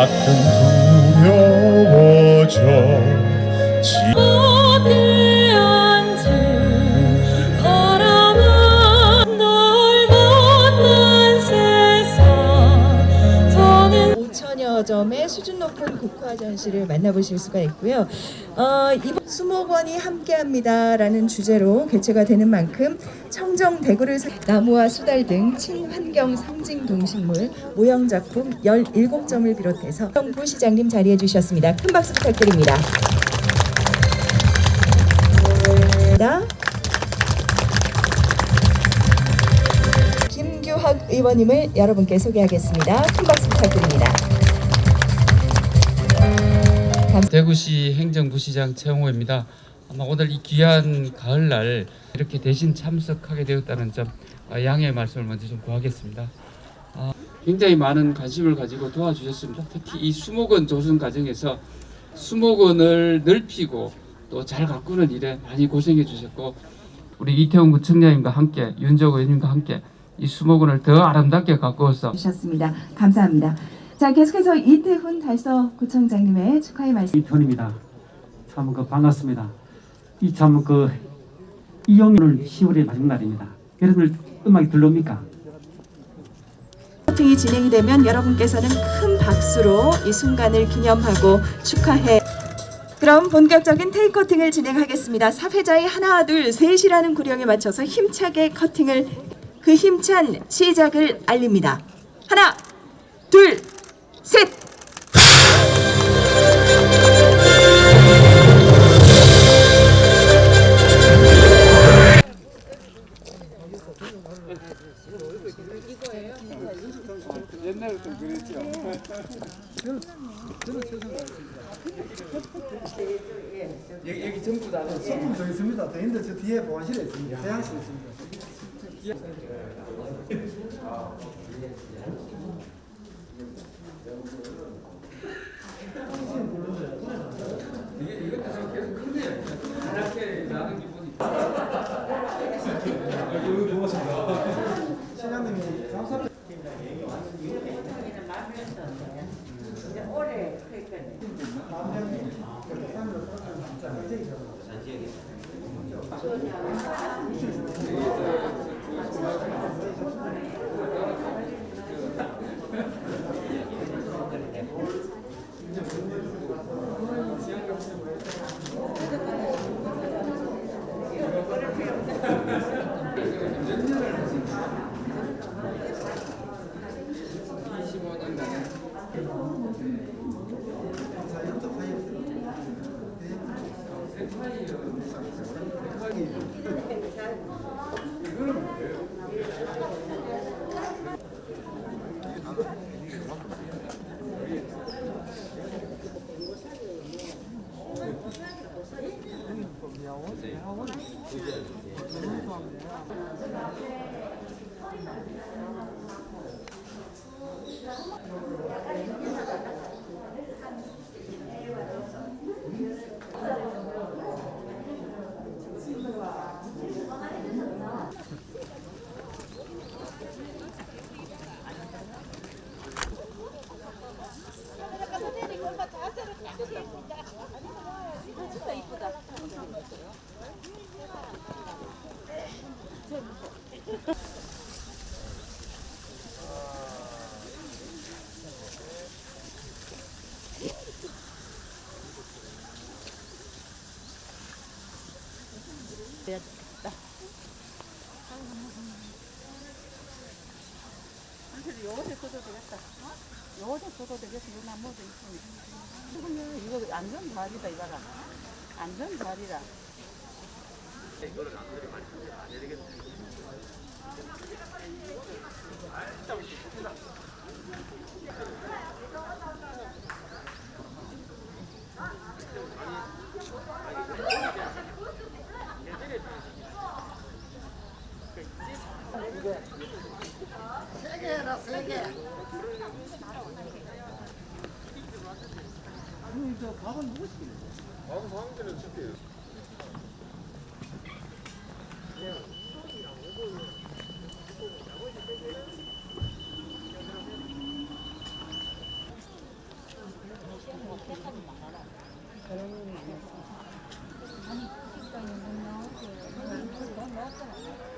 가 2천여 점의 수준 높은 국화 전시를 만나보실 수가 있고요. 어, 이번 수목원이 함께합니다라는 주제로 개최가 되는 만큼 청정 대구를 나무와 수달 등 친환경 상징 동식물 모형 작품 17점을 비롯해서 정부 시장님 자리해 주셨습니다. 큰 박수 부탁드립니다. 김규학 의원님을 여러분께 소개하겠습니다. 큰 박수 부탁드립니다. 대구시 행정부시장 최홍호입니다. 아마 오늘 이 귀한 가을날 이렇게 대신 참석하게 되었다는 점 아, 양해의 말씀을 먼저 좀 구하겠습니다. 아, 굉장히 많은 관심을 가지고 도와주셨습니다. 특히 이 수목원 조성 과정에서 수목원을 넓히고 또 잘 가꾸는 일에 많이 고생해 주셨고 우리 이태원 구청장님과 함께 윤적 의원님과 함께 이 수목원을 더 아름답게 가꾸어서 주셨습니다. 감사합니다. 자 계속해서 이태훈 달서 구청장님의 축하의 말씀. 이편입니다. 참 그 반갑습니다. 이참 그 이영일 10월의 마지막 날입니다. 여러분들 음악이 들려옵니까? 커팅이 진행이 되면 여러분께서는 큰 박수로 이 순간을 기념하고 축하해. 그럼 본격적인 테이크 커팅을 진행하겠습니다. 사회자의 하나 둘 셋이라는 구령에 맞춰서 힘차게 커팅을 그 힘찬 시작을 알립니다. 하나 둘 소품 더 있습니다. 더 있는데 저 뒤에 보안실에 있습니다. 해양실에 있습니다. 요 음. 새 써도 되겠다. 요새 써도 되겠어. 이 나무도 있으니. 이거 안전 자리다 이거라. 안전 자리라. 저 밥은 누구 시키는 거야? 밥은 사람들은 시켜요. 그런 아니, 그러니까 못 나오고, 못 나왔잖아.